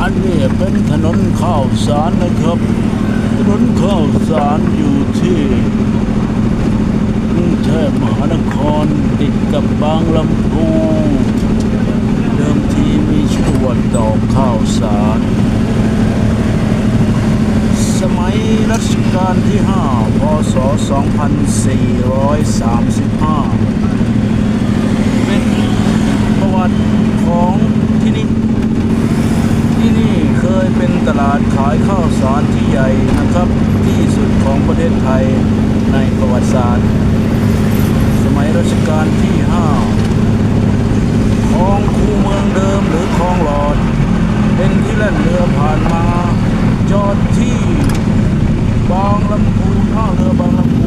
อันนี้เป็นถนนข้าวสารนะครับ ถนนข้าวสารอยู่ที่กรุงเทพมหานครติดกับบางลำพูเดิมทีมีชื่อว่าดอกข้าวสาร สมัยรัชกาลที่ 5 พศ 2435 เป็นประวัติของที่นี่ ที่นี่เคยเป็นตลาดขายข้าวสารที่ใหญ่นะครับ ที่สุดของ ประเทศไทยในประวัติศาสตร์ สมัยรัชกาลที่5คลองคูเมืองเดิมหรือคลองหลอด เป็นที่แล่นเรือผ่านมา จอดที่บางลำพูท่าเรือบางลำ